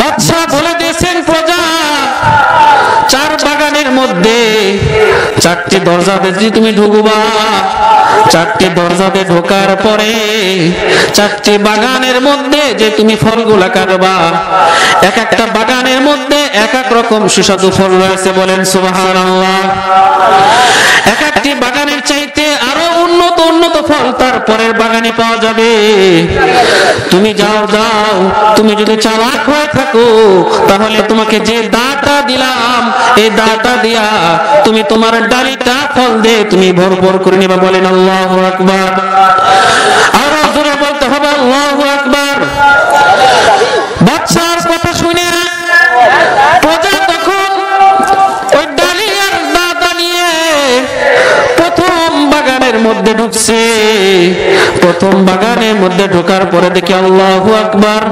বাদশাহ বলে দিয়েছেন প্রজা, চার বাগানের মধ্যে চারটি দরজা যে তুমি ঢুকবা। চারটি দরজাতে ঢোকার পরে চারটি বাগানের মধ্যে যে তুমি ফলগুলা কাটবা। এক একটা বাগানের মধ্যে এক এক রকম সুস্বাদু ফল রয়েছে বলেন সুবহানাল্লাহ। এক একটি বাগানের চাইতে আরও উন্নত উন্নত ফল তারপরের বাগানে পাওয়া যাবে। তুমি যাও যাও, তুমি যদি চালাক হয়ে থাকো, তাহলে তোমাকে যে দাটা দিলাম, এই দাটা দিয়া তুমি তোমার ডালিটা ফল দে, তুমি ভরপুর করে নিবা বলেন আল্লাহ আকবার। আরও জোরে বলতে হবে আল্লাহ মধ্যে ঢুকছে প্রথম বাগানের মধ্যে ঢোকার পরে দেখি আল্লাহ আকবার।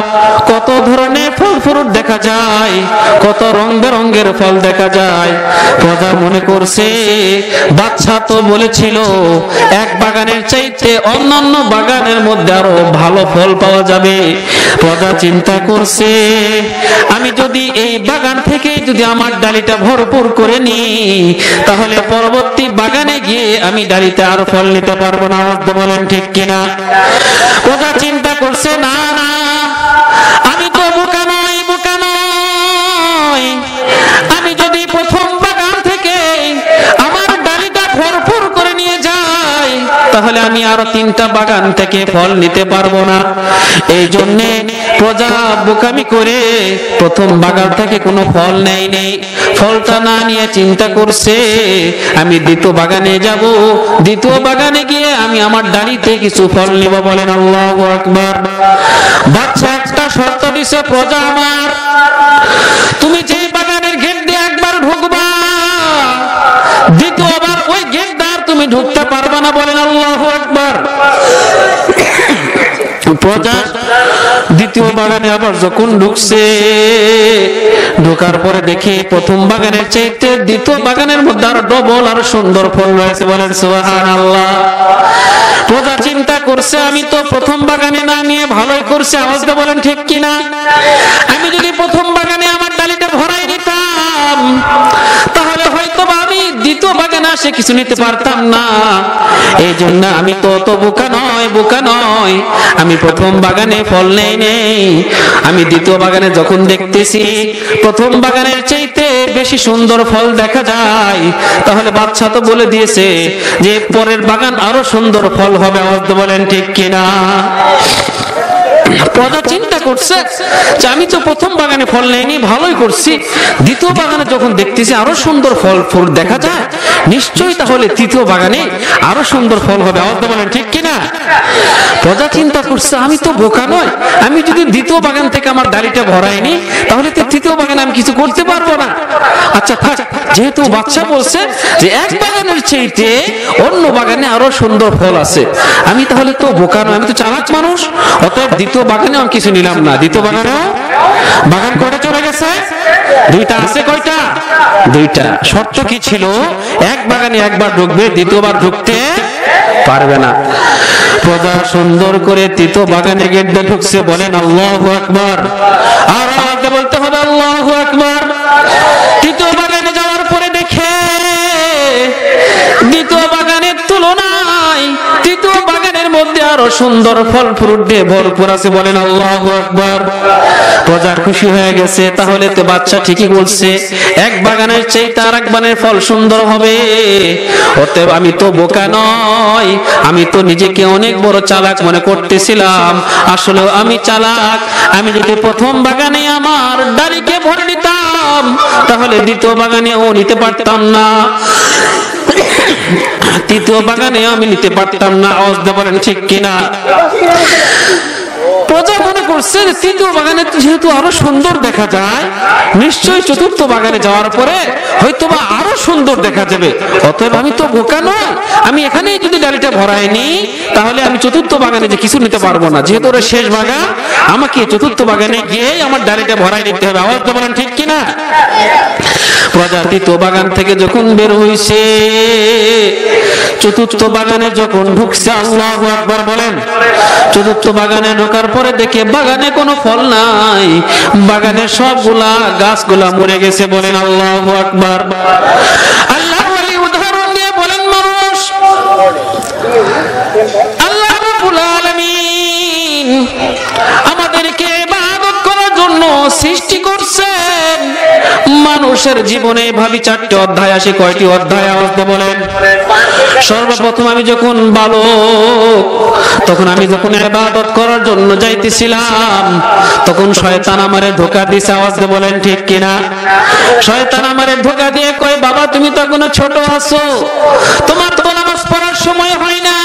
কত ধরনের ফল ফ্রুট দেখা যায়, কত রং বেরঙ্গের ফল দেখা যায়। প্রজা মনে করছে বাচ্চা তো বলেছিল, এক বাগানের চাইতে অন্যান্য বাগানের মধ্যে আরও ভালো ফল পাওয়া যাবে। প্রজা চিন্তা করছে, আমি যদি এই বাগান থেকে যদি আমার ডালিটা ভরপুর করে নিই, তাহলে পরবর্তী বাগানে গিয়ে আমি ডালিতে আর ফল নিতে পারব না। বলেন ঠিক কিনা? প্রজা চিন্তা করছে না না আমি তাহলে আমি আরও তিনটা বাগান থেকে ফল নিতে পারব না। এই জন্যে প্রজা বোকামি করে প্রথম বাগান থেকে কোনো ফল নেই নেই। ফলটা না নিয়ে চিন্তা করছে, আমি দ্বিতীয় বাগানে যাব। দ্বিতীয় বাগানে গিয়ে আমি আমার ডালিতে কিছু ফল নিব বলেন আল্লাহ আকবার। বাচ্চা একটা শর্ত দিছে, প্রজা আমার, তুমি যে পারবে না বলেন আল্লাহ প্রজা দ্বিতীয় বাগানে আবার যখন ঢুকছে, ঢোকার পরে দেখি প্রথম বাগানের চাইতে দ্বিতীয় বাগানের মধ্যে আরও ডবল আর সুন্দর ফল রয়েছে বলেন সুহান আল্লাহ প্রজা চিন্তা করছে, আমি তো প্রথম বাগানে না নিয়ে ভালোই করছে। আওয়াজ দিয়ে বলেন, ঠিক কিনা? বাগানে কিছু নিতে পারতাম না। এই জন্য আমি বোকা নয় বোকা নয় আমি প্রথম বাগানে ফল নেই নেই। আমি দ্বিতীয় বাগানে যখন দেখতেছি, প্রথম বাগানের চাইতে বেশি সুন্দর ফল দেখা যায়। তাহলে বাচ্চা তো বলে দিয়েছে যে, পরের বাগান আরও সুন্দর ফল হবে। আওয়াজ বলেন ঠিক কিনা? প্রজা চিন্তা করছে যে আমি তো প্রথম বাগানে ফল নেয়নি ভালোই করছি। দ্বিতীয় বাগানে যখন দেখতেছি আরও সুন্দর ফল, ফুল দেখা যায় নিশ্চয়ই তাহলে তৃতীয় বাগানে আরও সুন্দর ফল হবে। আওয়াজ বলেন, ঠিক কিনা? প্রজা চিন্তা করছে, আমি তো বোকা নয়। আমি যদি দ্বিতীয় বাগান থেকে আমার ডালিটা ভরাইনি তাহলে তো তৃতীয় বাগানে আমি কিছু করতে পারব না। আচ্ছা থাক, যেহেতু বাচ্চা বলছে যে এক বাগানের চাইতে অন্য বাগানে আরও সুন্দর ফল আছে, আমি তাহলে তো বোকা নয়, আমি তো চালাক মানুষ। অতএব দ্বিতীয় বাগানে আমি কিছু নিলাম না। দ্বিতীয় বাগানেও বাগান কটা চলে গেছে? দুইটা আছে কয়টা? দুইটা। শর্ত কি ছিল? এক বাগানে একবার ঢুকবে, দ্বিতীয়বার ঢুকতে পারবে না। প্রজা সুন্দর করে তৃতীয় বাগানে গেট দিয়ে ঢুকছে, বলেন আল্লাহ আকবার। আর আরও সুন্দর ফল ফ্রুট দিয়ে ভরপুর আছে বলেন আল্লাহ আকবার। প্রজা খুশি হয়ে গেছে, তাহলে তো বাচ্চা ঠিকই বলছে। এক বাগানের চাইতে আর এক বাগানের ফল সুন্দর হবে। অতএব আমি তো বোকা নয় আমি তো নিজেকে অনেক বড় চালাক মনে করতেছিলাম। আসলে আমি চালাক, আমি যদি প্রথম বাগানে আমার ডালিকে ভরে নিতাম, তাহলে দ্বিতীয় বাগানে ও নিতে পারতাম না। তৃতীয় বাগানে আমি নিতে পারতাম না দিয়ে বলেন, ঠিক কিনা? প্রজা মনে করছে যে তৃতীয় বাগানে যেহেতু আরও সুন্দর দেখা যায়, নিশ্চয়ই চতুর্থ বাগানে যাওয়ার পরে হয়তো বা আরও সুন্দর দেখা যাবে। অতএব আমি তো বোকা নয় আমি এখানেই যদি ডালিটা ভরাই নি তাহলে আমি চতুর্থ বাগানে যে কিছু নিতে পারব না। যেহেতু ওরা শেষ বাগান, আমাকে চতুর্থ বাগানে গিয়ে আমার ডালিটা ভরাই নিতে হবে। আওয়াজ তো বলেন, ঠিক কিনা? প্রজাতি তো বাগান থেকে যখন বের হইছে, চতুর্থ বাগানে যখন ঢুকছে, আল্লাহ একবার বলেন, চতুর্থ বাগানে ঢোকার পরে দেখে বাগানে কোনো ফল নাই। বাগানের সবগুলা গাছগুলা মরে গেছে বলেন আল্লাহ আকবার। আল্লাহ উদাহরণ দিয়ে বলেন মানুষ, আল্লাহ আমাদেরকে ইবাদত করার জন্য সৃষ্টি করছেন মানুষের জীবনে ভাবি চারটি অধ্যায় আসে, কয়টি অধ্যায় আওয়াজ বলেন? সর্বপ্রথম আমি যখন বালক, তখন আমি যখন ইবাদত করার জন্য যাইতেছিলাম, তখন শয়তান আমারে ধোকা দিছে, আওয়াজ দিয়ে বলেন, ঠিক কিনা? শয়তান আমারে ধোকা দিয়ে কয়, বাবা, তুমি তো এখনও ছোট আছো, তোমার তো নামাজ পড়ার সময় হয় নাই।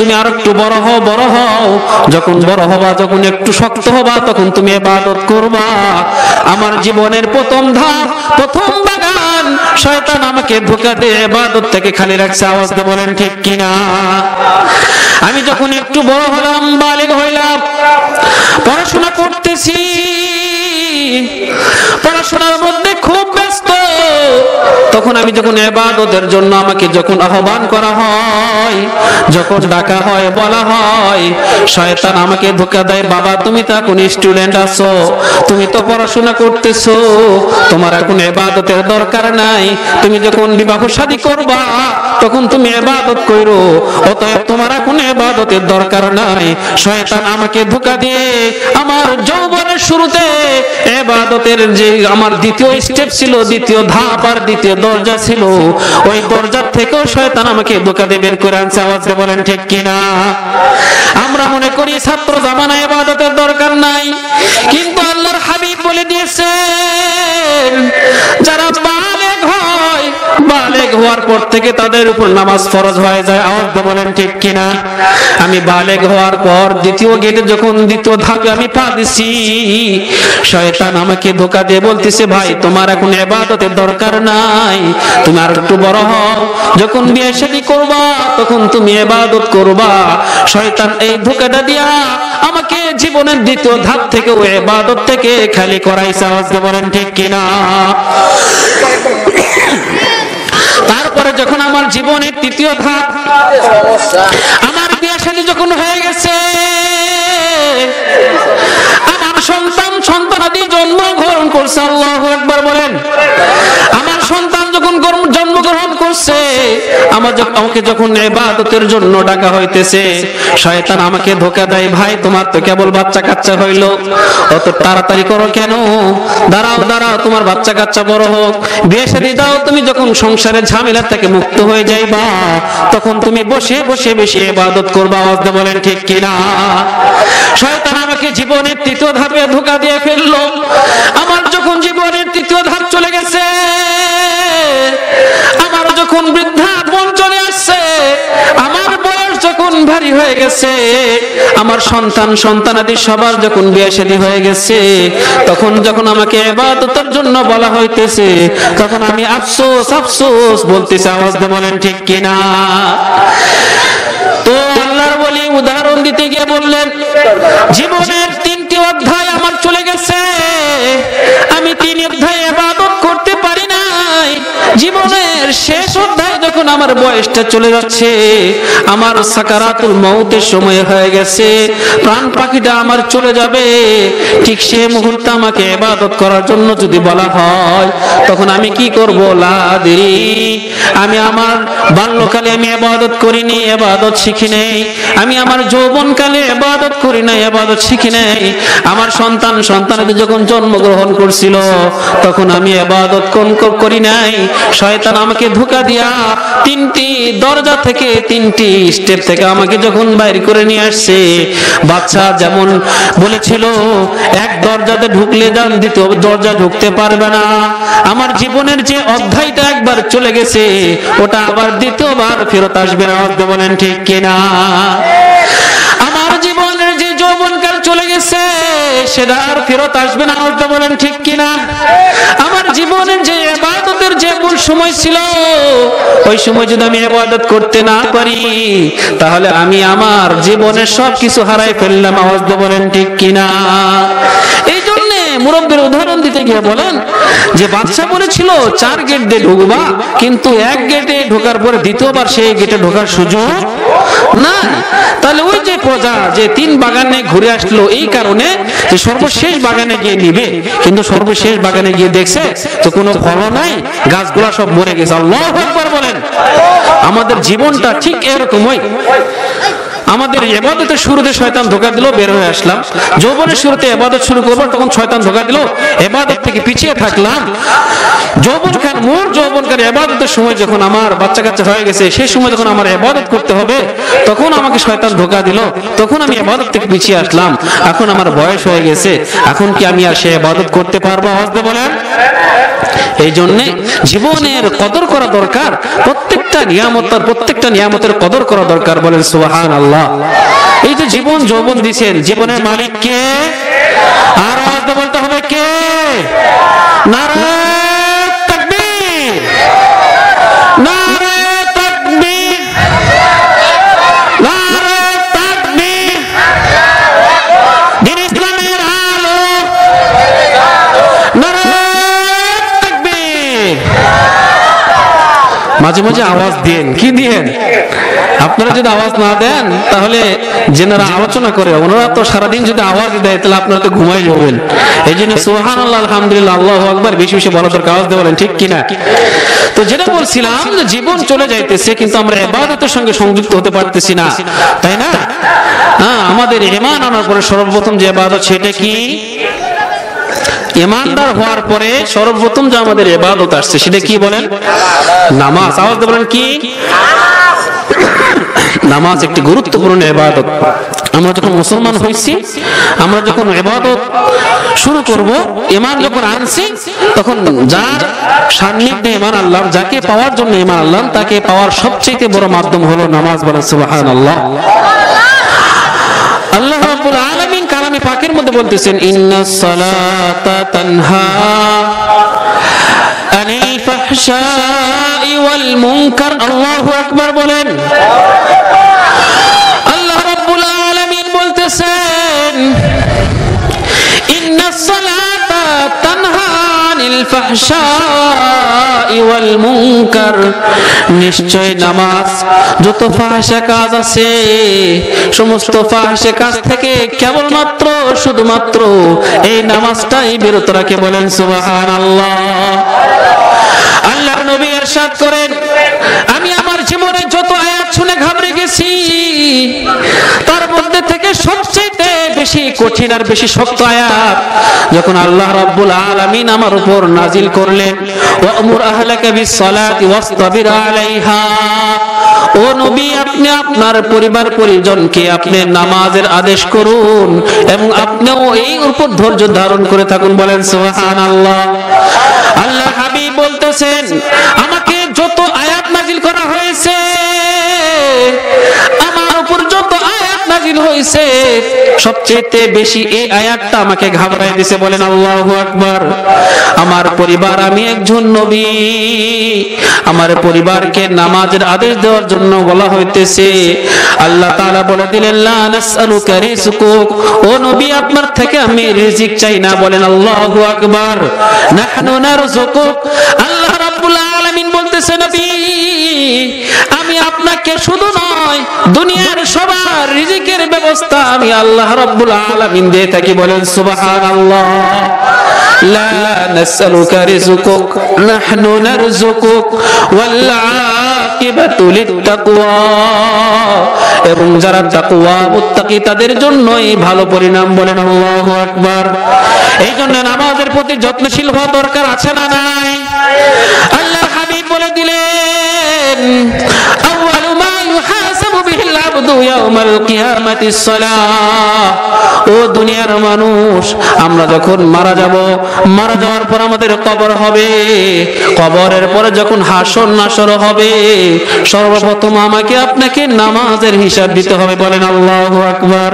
তুমি আর একটু বড় হও বড় হও। যখন বড় হবা, যখন একটু শক্ত হবা, তখন তুমি ইবাদত করবা। আমার জীবনের প্রথম ধাপ, প্রথম বাগান, শয়তান আমাকে ধোকা দিয়ে ইবাদত থেকে খালি রাখছে, আওয়াজ দিয়ে বলেন, ঠিক কিনা? আমি যখন একটু বড় হলাম, বালিগ হইলাম, পড়াশোনা করতেছি পড়াশোনার মধ্যে খুব ব্যস্ত। তখন আমি যখন এবাদতের জন্য আমাকে যখন আহ্বান করা হয়, যখন ডাকা হয়, বলা হয়, শয়তান আমাকে ধোকা দেয়, বাবা, তুমি তো এখন স্টুডেন্ট আছো, তুমি তো পড়াশোনা করতেছো, তোমার এখন এবাদতের দরকার নাই, তুমি যখন বিবাহ শাদী করবা, তখন তুমি এবাদত করো, অতএব তোমার এখন এবাদতের দরকার নাই, শয়তান আমাকে ধোকা দিয়ে আমার যৌবনের শুরুতে এবাদতের যে আমার দ্বিতীয় স্টেপ ছিল, দ্বিতীয় ধাপ আর দ্বিতীয় দরজা ছিল, ওই দরজার থেকেও শয়তান আমাকে দোকানে বের করে আনছে। আওয়াজ বলেন, ঠিক কিনা? আমরা মনে করি ছাত্র জামানা এবাদতের দরকার নাই, কিন্তু আল্লাহর হাবিব বলে দিয়েছেন, যারা বালেগ হয় বালেগ হওয়ার পর থেকে তাদের উপর নামাজ ফরজ হয়ে যায়। আওয়াজ বলেন, ঠিক কিনা? আমি বালেগ হওয়ার পর দ্বিতীয় গেটে যখন দ্বিতীয় ধাপে আমি পা দিছি, শয়তান আমাকে ধোকা দিয়ে বলতেছে, ভাই, তোমার এখন এবাদতের দরকার নাই। তুমি আর একটু বড় হও। যখন বিয়ে শাদী করবা, তখন তুমি এবাদত করবা। শয়তান এই ধোকাটা দিয়া আমাকে জীবনের দ্বিতীয় ধাপ থেকে ও এবাদত থেকে খালি করাইছে। আওয়াজ বলেন, ঠিক কিনা? তারপরে যখন আমার জীবনের তৃতীয় ধাপ, আমার বিয়ের সাথে যখন হয়ে গেছে, আমার সন্তান সন্তানাদি জন্মগ্রহণ করছে, আল্লাহ একবার বলেন আমার সন্তান যখন গর্ম- জন্মগ্রহণ করছে আমার আমাকে যখন ইবাদতের জন্য ডাকা হইতেছে, শয়তান আমাকে ধোকা দেয়, ভাই, তোমার তো কেবল বাচ্চা কাচ্চা হইল। অত তাড়াতাড়ি করো কেন? দাঁড়াও দাঁড়াও, তোমার বাচ্চা কাচ্চা বড় হোক। বিয়ে শাদী দাও, তুমি যখন সংসারের ঝামেলা থেকে মুক্ত হয়ে যাইবা, তখন তুমি বসে বসে বেশি ইবাদত করবা, আওয়াজ দিয়ে বলেন, ঠিক কিনা? শয়তান আমাকে জীবনের তৃতীয় ধাপে ধোকা দিয়ে ফেলল। আমার যখন জীবনের তৃতীয় ধাপ চলে গেছে যখন হয়ে গেছে, আমার সন্তান, সন্তানাদি সবার যখন বিয়ে শাদী হয়ে গেছে, তখন যখন আমাকে এবাদতের জন্য বলা হইতেছে, তখন আমি আফসোস আফসোস বলতেছি, আওয়াজ দিয়ে বলেন, ঠিক কিনা? তো আল্লাহর বলি উদাহরণ দিতে গিয়ে বললেন, জীবনের তিনটি অধ্যায় আমার চলে গেছে, আমি তিন অধ্যায় এবাদত করতে পারি নাই, জীবনের শেষ অধ্যায় যখন আমার বয়সটা চলে যাচ্ছে, আমার সাকারাতুল মৌতের সময় হয়ে গেছে, প্রাণ পাখিটা আমার চলে যাবে। ঠিক সে মুহূর্তে আমাকে এবাদত করার জন্য যদি বলা হয়, তখন আমি কি করব? লাদেরি আমি আমার বাল্যকালে আমি এবাদত করিনি এবাদত শিখি নেই। আমি আমার যৌবনকালে এবাদত করি নাই এবাদত শিখি নেই। আমার সন্তান সন্তানদের যখন জন্মগ্রহণ করছিল, তখন আমি এবাদত কোন করি নাই। শয়তান আমাকে ধোকা দিয়া তিনটি দরজা থেকে তিনটি স্টেপ থেকে আমাকে যখন বাইর করে নিয়ে আসছে, বাচ্চা যেমন বলেছিল, এক দরজাতে ঢুকলে যান, দ্বিতীয় দরজা ঢুকতে পারবে না। আমার জীবনের যে অধ্যায়টা একবার চলে গেছে, ওটা আবার দ্বিতীয়বার ফেরত আসবে না। বলেন ঠিক কিনা আমার জীবনের যে যৌবনকাল চলে গেছে সেটা আর ফেরত আসবে না অর্ধ বলেন, ঠিক কিনা? আমার জীবনের যে এবাদতের যে মূল সময় ছিল, ওই সময় যদি আমি এবাদত করতে না পারি, তাহলে আমি আমার জীবনের সব কিছু হারাই ফেললাম আওয়াজ বলেন, ঠিক কিনা? এই মুরব্বীর উদাহরণ দিতে গিয়ে বলেন যে বাদশা বলেছিল, চার গেট দিয়ে ঢুকবা, কিন্তু এক গেটে ঢোকার পরে দ্বিতীয়বার সেই গেটে ঢোকার সুযোগ নাই। তাহলে ওই যে প্রজা যে তিন বাগানে ঘুরে আসলো এই কারণে যে সর্বশেষ বাগানে গিয়ে নিবে, কিন্তু সর্বশেষ বাগানে গিয়ে দেখছে তো কোনো ফল নাই, গাছগুলা সব মরে গেছে। আল্লাহ বলেন। আমাদের জীবনটা ঠিক এরকমই। আমাদের এবাদতের শুরুতে শয়তান ধোকা দিল, বের হয়ে আসলাম। যৌবনের শুরুতে এবাদত শুরু করব তখন শয়তান ধোকা দিল, এবাদত থেকে পিছিয়ে থাকলাম। যৌবন খান মোর যৌবন খান এবাদতের সময় যখন আমার বাচ্চা কাচ্চা হয়ে গেছে, সেই সময় যখন আমার এবাদত করতে হবে, তখন আমাকে শয়তান ধোকা দিল, তখন আমি এবাদত থেকে পিছিয়ে আসলাম। এখন আমার বয়স হয়ে গেছে, এখন কি আমি আর সে এবাদত করতে পারব? আওয়াজতে বলেন। এই জন্যে জীবনের কদর করা দরকার, প্রত্যেকটা নিয়ামতার প্রত্যেকটা নিয়ামতের কদর করা দরকার বলেন সুবাহান আল্লাহ এই যে জীবন যৌবন দিছেন, জীবনের মালিক কে? আর বলতে হবে কে? নারায়ণ। মাঝে মাঝে আওয়াজ দেন কি দিয়েন? আপনারা যদি আওয়াজ না দেন, তাহলে যেনারা আলোচনা করে, ওনারা তো সারাদিন যদি আওয়াজ দেয়, তাহলে আপনারা তো ঘুমাই যাবেন এই জন্য সোহান আল্লাহ আলহামদুলিল্লাহ, আল্লাহ আকবার, বেশি বেশি বলা দরকার, আওয়াজ দিয়ে বলেন, ঠিক কিনা? তো যেটা বলছিলাম যে জীবন চলে যাইতেছে, কিন্তু আমরা এবাদতের সঙ্গে সংযুক্ত হতে পারতেছি না। তাই না? হ্যাঁ আমাদের এমান আনার পরে সর্বপ্রথম যে এবাদত সেটা কি? ইমানদার হওয়ার পরে সর্বপ্রথম যে আমাদের এবাদত আসছে, সেটা কি বলেন? নামাজ। আওয়াজ বলেন কি? নামাজ একটি গুরুত্বপূর্ণ এবাদত আমরা যখন মুসলমান হয়েছি, আমরা যখন এবাদত শুরু করব ইমান যখন আনছি, তখন যার সান্নিধ্যে ইমান আল্লাহ যাকে পাওয়ার জন্য ইমান আল্লাহ তাকে পাওয়ার সবচেয়ে বড় মাধ্যম হলো নামাজ বলেন, সুবহানাল্লাহ। আল্লাহ কালামে পাকের মধ্যে বলতেছেন ইন্না সালাতা তানহা আনিল ফাহশাই ওয়াল মুনকার। আল্লাহু আকবার বলেন। মুনকার নিশ্চয় নামাজ যত ফাহশা কাজ আছে সমস্ত ফাহশা কাজ থেকে কেবলমাত্র শুধুমাত্র এই নামাজটাই বিরত রাখে বলেন সুবহানাল্লাহ আল্লাহর নবী ارشاد করেন আমি আমার জীবনে যত আয়াত শুনে ঘাবড়ে গেছি বেশি কঠিন আর বেশি শক্ত আয়াত। যখন আল্লাহ রাব্বুল আলামিন আমার উপর নাজিল করলেন, ওয়ামুর আহলাকা বিসসালাতি ওয়াসতাবির আলাইহা। ও নবী, আপনি আপনার পরিবার পরিজনকে আপনি নামাজের আদেশ করুন এবং আপনিও এই উপর ধৈর্য ধারণ করে থাকুন, বলেন সুবহানাল্লাহ। আল্লাহ হাবিব বলতেছেন, আমাকে যত আয়াত নাজিল করা হয়েছে নাজিল হয়েছে। সবচেয়ে বেশি এই আয়াতটা আমাকে ঘাবড়াই দিছে, বলেন, আল্লাহু আকবার। আমার পরিবার, আমি একজন নবী। আমার পরিবারকে নামাজের আদেশ দেওয়ার জন্য বলা হইতেছে। আল্লাহ তাআলা বলে দিলেন, লা নাসআলুকা রিজকুক ও নবী, আপনার থেকে আমি রিজিক চাই না, বলেন, আল্লাহু আকবার। নাহনু নারযুকুক। আল্লাহ রাব্বুল আলামিন বলতেছে, নবী, আমি আপনাকে শুধু নয়, দুনিয়ার সবার রিজিকের ব্যবস্থা আমি আল্লাহ রাব্বুল আলামিন দিয়ে থাকি। বলেন, সুবহানাল্লাহ। লা নাসআলুকা রিজকুক নাহনু নারযুকুক ওয়াল এবং যারা তাকওয়া, মুত্তাকি, তাদের জন্যই ভালো পরিণাম বলেন, আল্লাহু আকবার। এই জন্য নামাজের প্রতি যত্নশীল হওয়া দরকার আছে না নাই? আল্লাহ দিলেন ও দুনিয়ার মানুষ, আমরা যখন মারা যাব, মারা যাওয়ার পর আমাদের কবর হবে। কবরের পরে যখন হাসর নাসর হবে, সর্বপ্রথম আমাকে আপনাকে নামাজের হিসাব দিতে হবে। বলেন, আল্লাহ আকবার।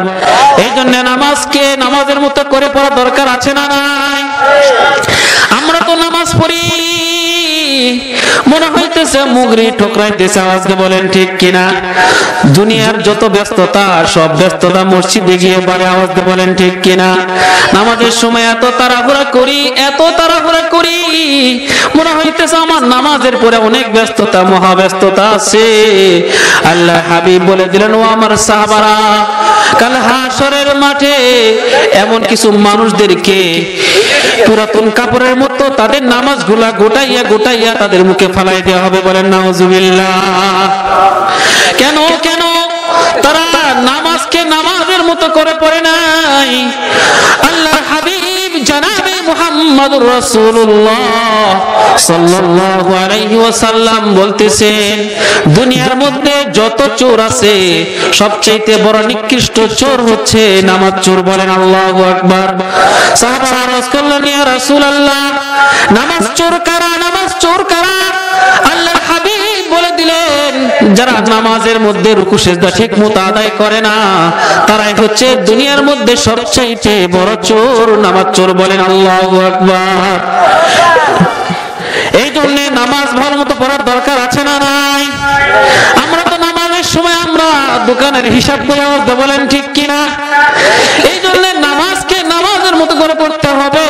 এই জন্য নামাজকে নামাজের মতো করে পড়া দরকার আছে না নাই? আমরা তো নামাজ পড়ি। মনে হইতেছে মুগরি ঠোকরাইতেছে বলেন ঠিক কিনা? দুনিয়ার যত ব্যস্ততা, সব ব্যস্ততা মসজিদে গিয়ে আওয়াজকে বলেন ঠিক কিনা? নামাজের সময় এত তাড়াহুড়া করি, এত তাড়াহুড়া করি, মনে হইতেছে আমার নামাজের পরে অনেক ব্যস্ততা মহা ব্যস্ততা আছে। আল্লাহ হাবিব বলে দিলেন, ও আমার সাহাবারা, কাল হাসরের মাঠে এমন কিছু মানুষদেরকে পুরাতন কাপড়ের মতো তাদের নামাজগুলা গোটাইয়া গোটাইয়া তাদের মুখে ফালাই দেওয়া হবে বলেন, নাউজুবিল্লাহ। কেন কেন? তারা নামাজকে নামাজের মতো করে পড়ে নাই। আল্লাহ হাবিব জানাবে মোহাম্মদ রাসূলুল্লাহ সাল্লাল্লাহু আলাইহি ওয়াসাল্লাম বলতেছেন দুনিয়ার মধ্যে যত চোর আছে সবচেয়ে বড় নিকৃষ্ট চোর হচ্ছে নামাজ চোর বলেন আল্লাহু আকবার। সাহাবারা আরজ করলেন, ইয়া রাসূলুল্লাহ, নামাজ চোর কারা, নামাজ চোর কারা? বলে দিলেন, যারা নামাজের মধ্যে রুকু সেজদা ঠিক মতো আদায় করে না, তারাই হচ্ছে দুনিয়ার মধ্যে সবচাইতে বড় চোর, নামাজ চোর বলেন আল্লাহু আকবার। এই জন্য নামাজ ভালো মতো পড়ার দরকার আছে না নাই? আমরা তো নামাজের সময় আমরা দোকানের হিসাব করে বলেন ঠিক কিনা? এই জন্য নামাজকে নামাজের মতো করে পড়তে হবে।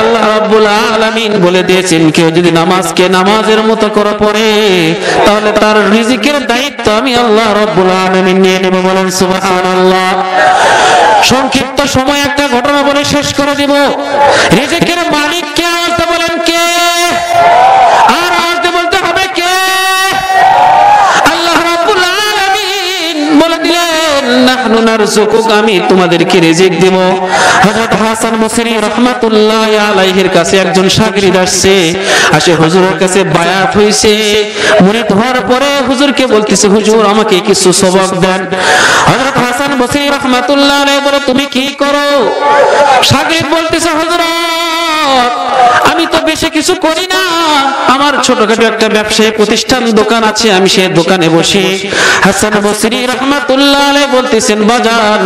আল্লাহ রাব্বুল আলামিন বলে দিয়েছেন, কেউ যদি নামাজকে নামাজের মতো করে পড়ে, তাহলে তার রিজিকের দায়িত্ব আমি আল্লাহ রাব্বুল আলামিন নিয়ে নেব বলেন, সুবহানাল্লাহ। সংক্ষিপ্ত সময় একটা ঘটনা বলে শেষ করে দিব। রিজিকের মালিক নাহনু নারযুকুক আমি তোমাদেরকে রিজিক দেব। হযরত হাসান বসরি রাহমাতুল্লাহ আলাইহির কাছে একজন শাগরিদ আসছে। আসে হুজুরের কাছে বায়াত হইছে। মুরিদ হওয়ার পরে হুজুরকে বলতেছে, হুজুর, আমাকে কিছু সবক দেন। হযরত হাসান বসরি রাহমাতুল্লাহ আলাইহি বলে, তুমি কি করো? শাগরিদ বলতেছে হযরত আমি তো বেশি কিছু করি না। আমার ছোটখাটো একটা ব্যবসায়ী প্রতিষ্ঠান দোকান আছে, আমি সেই দোকানে বসি। হাসান বসরি রহমাতুল্লাহ বলতেছেন, বাজান,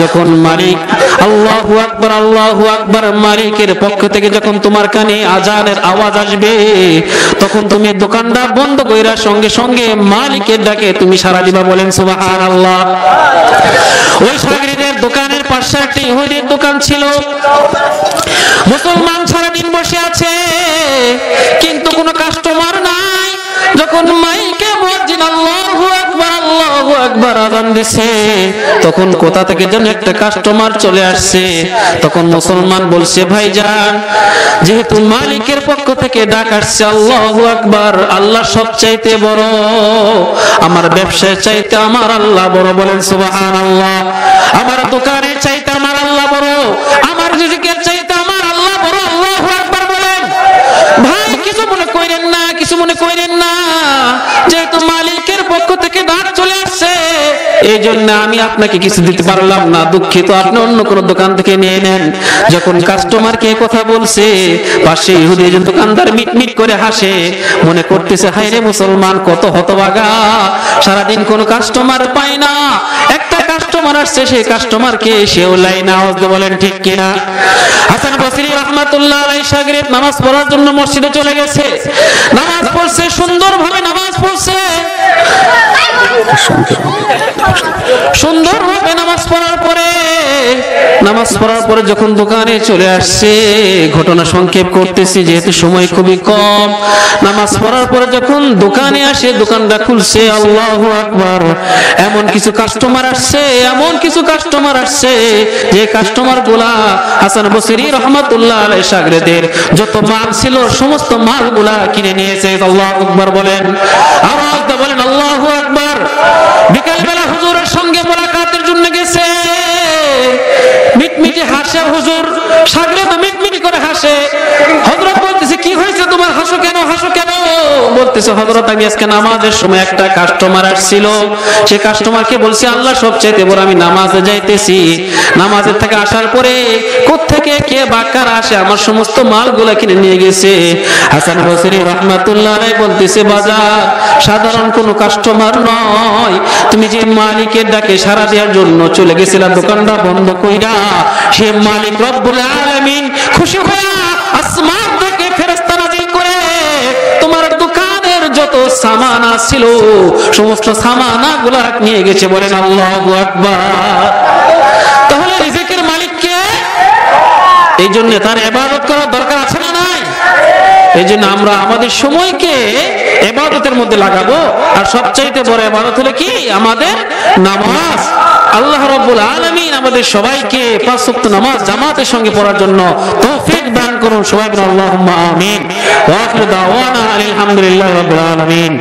যখন মালিক, আল্লাহু আকবার আল্লাহু আকবার, মালিকের পক্ষ থেকে যখন তোমার কানে আজানের আওয়াজ আসবে, তখন তুমি দোকানটা বন্ধ কইরা সঙ্গে সঙ্গে মালিকের ডাকে তুমি সারা দিবা বলেন, সুবহানাল্লাহ। ওই সাগরীদের দোকানের পাশে একটা ইহুদির দোকান ছিল। মুসলমান সারাদিন বসে আছে, কিন্তু কোনো কাস্টমার নাই। যখন মাইকে মসজিদ, আল্লাহু আকবার আল্লাহু আকবার আযান দিছে, তখন কোথা থেকে যেন একটা কাস্টমার চলে আসছে। তখন মুসলমান বলছে, ভাইজান, যেহেতু মালিকের পক্ষ থেকে ডাক আসছে, আল্লাহু আকবার, আল্লাহ সবচাইতে বড়। আমার ব্যবসায় চাইতে আমার আল্লাহ বড় বলেন, সুবহানাল্লাহ। আমার দোকানের চাইতে আমার আল্লাহ বড়। আমার রিজিকের কিছু মনে করেন না, যেহেতু মালিকের পক্ষ থেকে ডাক চলে আসছে এই জন্য আমি আপনাকে কিছু দিতে পারলাম না। দুঃখিত, আপনি অন্য কোন দোকান থেকে নিয়ে নেন। যখন কাস্টমার কে কথা বলছে, পাশে ইহুদি একজন দোকানদার মিট মিট করে হাসে, মনে করতেছে, হায় রে মুসলমান, কত হতবাগা সারাদিন কোন কাস্টমার পায় না। একটা কাস্টমার আসছে, সেই কাস্টমারকে সেও লাইন আওয়াজ দিয়ে বলেন, ঠিক কিনা? হাসান বসরি রহমাতুল্লাহ আলাই সাগরে নামাজ পড়ার জন্য মসজিদে চলে গেছে। নামাজ পড়ছে, সুন্দরভাবে নামাজ পড়ছে। সুন্দরভাবে নামাজ পড়ার পরে নামাজ পড়ার পরে যখন দোকানে চলে আসছে, ঘটনা সংক্ষেপ করতেছি, যেহেতু সময় খুবই কম। নামাজ পড়ার পরে যখন দোকানে আসে দোকানটা খুলছে, আল্লাহু আকবার। এমন কিছু কাস্টমার আসছে, এমন কিছু কাস্টমার আসছে, যে কাস্টমারগুলা হাসান বসরি রহমতুল্লাহ আলাই সাগরেদের যত মাল ছিল, সমস্ত মালগুলা কিনে নিয়েছে। আল্লাহ আকবার বলেন। দিয়ে বলেন, আল্লাহু আকবার। বিকাল বেলা হুজুরের সঙ্গে হাসে হুজুর, সাগরে তো মিটমিটি করে হাসে। হজরত বলতেছে, কি হয়েছে তোমার? হাসো কেন? হাসো কেন? বলতেছে আমি আজকে নামাজের সময় একটা কাস্টমার আসছিল। সে কাস্টমারকে বলছি, আল্লাহ বড় আমি নামাজে যাইতেছি। নামাজের থেকে আসার পরে কে বাক্কার আসে, আমার সমস্ত মালগুলা কিনে নিয়ে গেছে। হাসান রহমাতুল্লাহ বলতেছে, বাজার, সাধারণ কোনো কাস্টমার নয়। তুমি যে মালিকের ডাকে সারা দেওয়ার জন্য চলে গেছিলা, দোকানটা বন্ধ কইরা, সে মালিক রব্বুল আলামিন খুশি হয়ে আসমান সামানা ছিল। সমস্ত সামানা গুলা নিয়ে গেছে, বলেন আল্লাহ আকবার। তাহলে রিজিকের মালিককে? এই জন্য তার এবাদত করার দরকার আছে না এই জন্য আমরা আমাদের সময়কে এবাদতের মধ্যে লাগাবো। আর সবচাইতে বড় এবাদত হলো কি? আমাদের নামাজ। আল্লাহ রাব্বুল আলামিন আমাদের সবাইকে পাঁচ ওয়াক্ত নামাজ জামাতের সঙ্গে পড়ার জন্য তৌফিক দান করুন। সবাই আল্লাহুম্মা আমিন। আলহামদুলিল্লাহি রাব্বিল আলামিন।